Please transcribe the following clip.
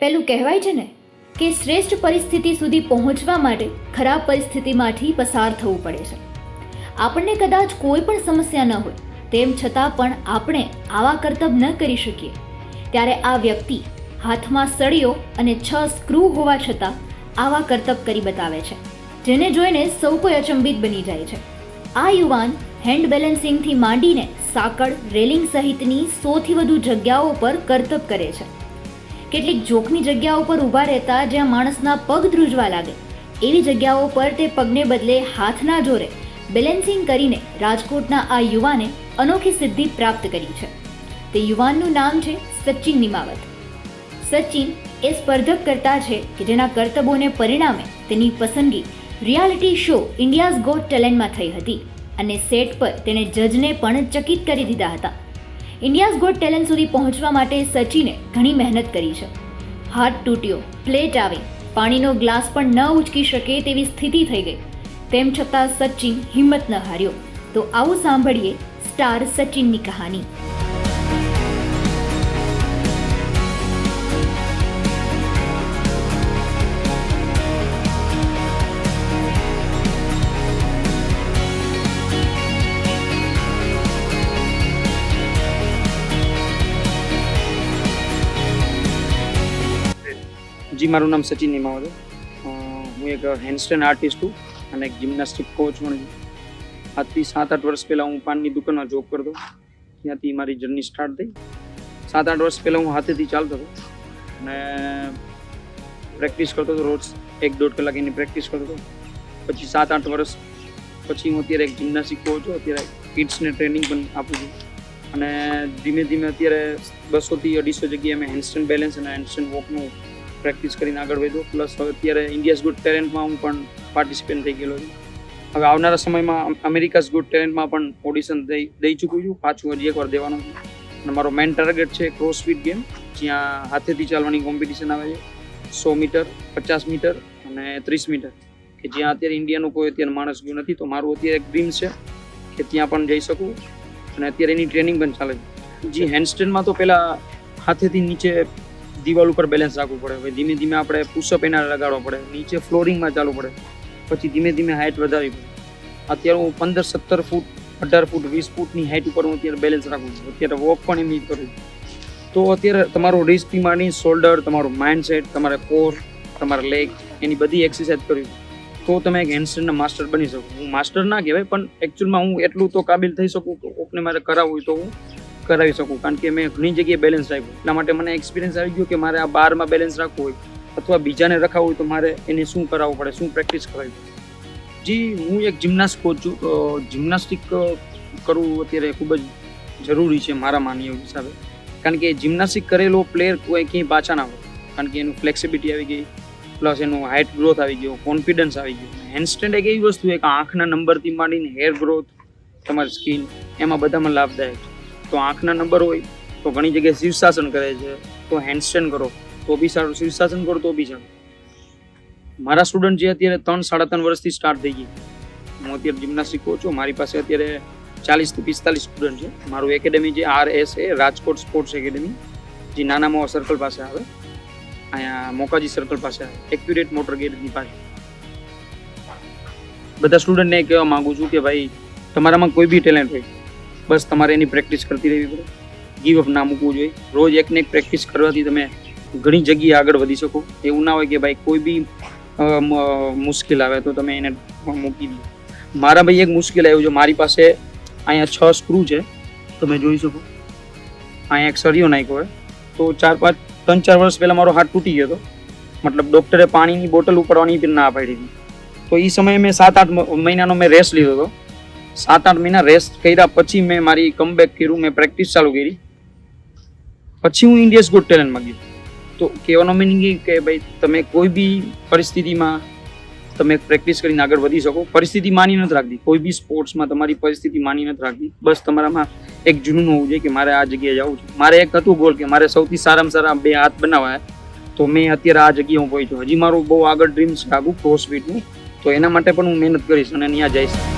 પેલું કહેવાય છે ને કે શ્રેષ્ઠ પરિસ્થિતિ સુધી પહોંચવા માટે ખરાબ પરિસ્થિતિમાંથી પસાર થવું પડે છે. આપણને કદાચ કોઈ પણ સમસ્યા ન હોય, તેમ છતાં પણ આપણે આવા કરતબ ન કરી શકીએ. ત્યારે આ વ્યક્તિ હાથમાં સળીઓ અને છ સ્ક્રૂ હોવા છતાં આવા કરતબ કરી બતાવે છે, જેને જોઈને સૌ કોઈ અચંબિત બની જાય છે. આ યુવાન હેન્ડ બેલેન્સિંગથી માંડીને સાંકળ, રેલિંગ સહિતની સોથી વધુ જગ્યાઓ પર કરતબ કરે છે. કેટલીક જોખમી જગ્યાઓ પર ઊભા રહેતા જ્યાં માણસના પગ ધ્રુજવા લાગે. એવી જગ્યાઓ પર તે પગને બદલે હાથના જોરે બેલેન્સિંગ કરીને રાજકોટના આ યુવાને અનોખી સિદ્ધિ પ્રાપ્ત કરી છે. તે યુવાનનું નામ છે સચિન નિમાવત. સચિન એ સ્પર્ધક કરતા છે કે જેના કરતબોને પરિણામે તેની પસંદગી રિયાલિટી શો ઇન્ડિયાઝ ગોટ ટેલેન્ટમાં થઈ હતી અને સેટ પર તેણે જજને પણ ચકિત કરી દીધા હતા. ઇન્ડિયાઝ ગોટ ટેલેન્ટ સુધી પહોંચવા માટે સચિને ઘણી મહેનત કરી છે. હાથ તૂટ્યો, પ્લેટ આવી, પાણીનો ગ્લાસ પણ ન ઉચકી શકે તેવી સ્થિતિ થઈ ગઈ. તેમ છતાં સચિન હિંમત ન હાર્યો. તો આવું સાંભળીએ સ્ટાર સચિનની કહાની. જી, મારું નામ સચિન નિમાવત હું એક હેન્ડસ્ટેન્ડ આર્ટિસ્ટ છું અને એક જિમ્નાસ્ટિક કોચ પણ છું. આજથી સાત આઠ વર્ષ પહેલાં હું પાનની દુકાનમાં જોબ કરતો. ત્યાંથી મારી જર્ની સ્ટાર્ટ થઈ. સાત આઠ વર્ષ પહેલાં હું હાથેથી ચાલતો હતો અને પ્રેક્ટિસ કરતો હતો રોજ એક દોઢ કલાક એની પ્રેક્ટિસ કરતો હતો. પછી સાત આઠ વર્ષ પછી હું અત્યારે એક જિમ્નાસ્ટિક કોચ છું. અત્યારે કિડ્સને ટ્રેનિંગ પણ આપું છું. અને ધીમે ધીમે અત્યારે બસોથી અઢીસો જગ્યાએ મેં હેન્ડસ્ટેન્ડ બેલેન્સ અને હેન્ડસ્ટેન્ડ વોકનું પ્રેક્ટિસ કરીને આગળ વધ્યો પ્લસ હવે અત્યારે ઇન્ડિયાઝ ગુડ ટેલેન્ટમાં હું પણ પાર્ટિસિપેન્ટ થઈ ગયેલો છું. હવે આવનારા સમયમાં અમેરિકાઝ ગુડ ટેલેન્ટમાં પણ ઓડિશન દઈ દઈ ચૂક્યું છું. પાછું હજી એકવાર દેવાનું છે. અને મારો મેઇન ટાર્ગેટ છે ક્રોસફિટ ગેમ જ્યાં હાથેથી ચાલવાની કોમ્પિટિશન આવે છે. સો મીટર, પચાસ મીટર અને ત્રીસ મીટર. કે જ્યાં અત્યારે ઇન્ડિયાનું કોઈ અત્યારે માણસ ગયું નથી, તો મારું અત્યારે એક ડ્રીમ છે કે ત્યાં પણ જઈ શકું. અને અત્યારે એની ટ્રેનિંગ પણ ચાલે છે. જે હેન્ડસ્ટેન્ડમાં તો પહેલાં હાથેથી નીચે દિવાલ ઉપર બેલેન્સ રાખવું પડે. હવે ધીમે ધીમે આપણે પુશઅપ એના લગાડવો પડે. નીચે ફ્લોરિંગમાં ચાલવું પડે. પછી ધીમે ધીમે હાઇટ વધારવી પડે. અત્યારે હું પંદર સત્તર ફૂટ, અઢાર ફૂટ, વીસ ફૂટની હાઇટ ઉપર હું અત્યારે બેલેન્સ રાખું છું. અત્યારે વોક પણ એમની કરું તો અત્યારે તમારું રિસ્કથી માંડી શોલ્ડર તમારું માઇન્ડ સેટ તમારે કોર તમારા લેગ એની બધી એક્સરસાઇઝ કરવી તો તમે એક હેન્ડસ્ટેન્ડના માસ્ટર બની શકો. હું માસ્ટર ના કહેવાય, પણ એકચ્યુઅલમાં હું એટલું તો કાબિલ થઈ શકું કે ઓપને મારે કરાવવું હોય તો હું કરાવી શકું, કારણ કે મેં ઘણી જગ્યાએ બેલેન્સ રાખ્યું. એટલા માટે મને એક્સપિરિયન્સ આવી ગયો કે મારે આ બારમાં બેલેન્સ રાખવું હોય, અથવા બીજાને રખાવવું હોય તો મારે એને શું કરાવવું પડે, શું પ્રેક્ટિસ કરાવવી પડે. જી, હું એક જિમ્નાસ્ટ કોચ છું જિમ્નાસ્ટિક કરવું અત્યારે ખૂબ જ જરૂરી છે મારા માનીય હિસાબે. કારણ કે જિમ્નાસ્ટિક કરેલો પ્લેયર કોઈ ક્યાંય પાછા ના હોય. કારણ કે એનું ફ્લેક્સિબિલિટી આવી ગઈ પ્લસ એનું હાઇટ ગ્રોથ આવી ગયો કોન્ફિડન્સ આવી ગયો. હેન્ડસ્ટેન્ડ એક એવી વસ્તુ છે કે આંખના નંબરથી માંડીને હેર ગ્રોથ તમારી સ્કિન એમાં બધામાં લાભદાયક છે. તો આંખના નંબર હોય, તો ઘણી જગ્યાએ શીર્ષાસન કરે છે, તો હેન્ડસ્ટેન્ડ કરો, તો બી સારું. શીર્ષાસન કરો તો બી સારું. મારા સ્ટુડન્ટ જે અત્યારે ત્રણ, સાડા ત્રણ વર્ષથી સ્ટાર્ટ થઈ ગઈ. હું અત્યારે જિમ્નાસ્ટિક કોચ છું. મારી પાસે અત્યારે ચાલીસથી પિસ્તાલીસ સ્ટુડન્ટ છે. મારું એકેડેમી જે R S A Rajkot sports academy જે નાના મોવા સર્કલ પાસે આવે. અહીંયા મોકાજી સર્કલ પાસે આવે. એક્યુરેટ મોટર ગેટની પાસે. બધા સ્ટુડન્ટને કહેવા માગું છું કે ભાઈ, તમારામાં કોઈ બી ટેલેન્ટ હોય બસ તમારે એની પ્રેક્ટિસ કરતી રહેવી પડે. ગીવ અપ ના મૂકવું જોઈએ. રોજ એકને એક પ્રેક્ટિસ કરવાથી તમે ઘણી જગ્યાએ આગળ વધી શકો. એવું ના હોય કે ભાઈ કોઈ બી મુશ્કેલ આવે તો તમે એને મૂકી દો. મારા ભાઈ એક મુશ્કેલ આવ્યું છે. મારી પાસે અહીંયા છ સ્ક્રૂ છે. તમે જોઈ શકો. અહીંયા એક સળિયો નાખ્યો હોય. તો ચાર પાંચ, ત્રણ ચાર વર્ષ પહેલાં મારો હાથ તૂટી ગયો હતો. મતલબ ડૉક્ટરે પાણીની બોટલ ઉપાડવાની ના પાડી હતી તો એ સમયે મેં સાત આઠ મહિનાનો મેં રેસ્ટ લીધો હતો. સાત આઠ મહિના રેસ્ટ કર્યા પછી મેં મારી કમબેક કર્યું, મેં પ્રેક્ટિસ ચાલુ કરી. પછી હું ઇન્ડિયસ ગુડ ટેલેન્ટમાં ગયો. તો કહેવાનો મિનિંગ એ કે ભાઈ, તમે કોઈ બી પરિસ્થિતિમાં તમે પ્રેક્ટિસ કરીને આગળ વધી શકો. પરિસ્થિતિ માની નથી રાખતી. કોઈ બી સ્પોર્ટ્સમાં તમારી પરિસ્થિતિ માની નથી રાખતી. બસ તમારામાં એક જૂનું હોવું જોઈએ કે મારે આ જગ્યાએ જવું છે. મારે એક હતું ગોલ કે મારે સૌથી સારામાં સારા બે હાથ બનાવવા તો મેં અત્યારે આ જગ્યાએ હું પહોંચ્યો હજી મારું બહુ આગળ ડ્રીમ છે આગું ક્રોસફિટનું તો એના માટે પણ હું મહેનત કરીશ અને ત્યાં જઈશ.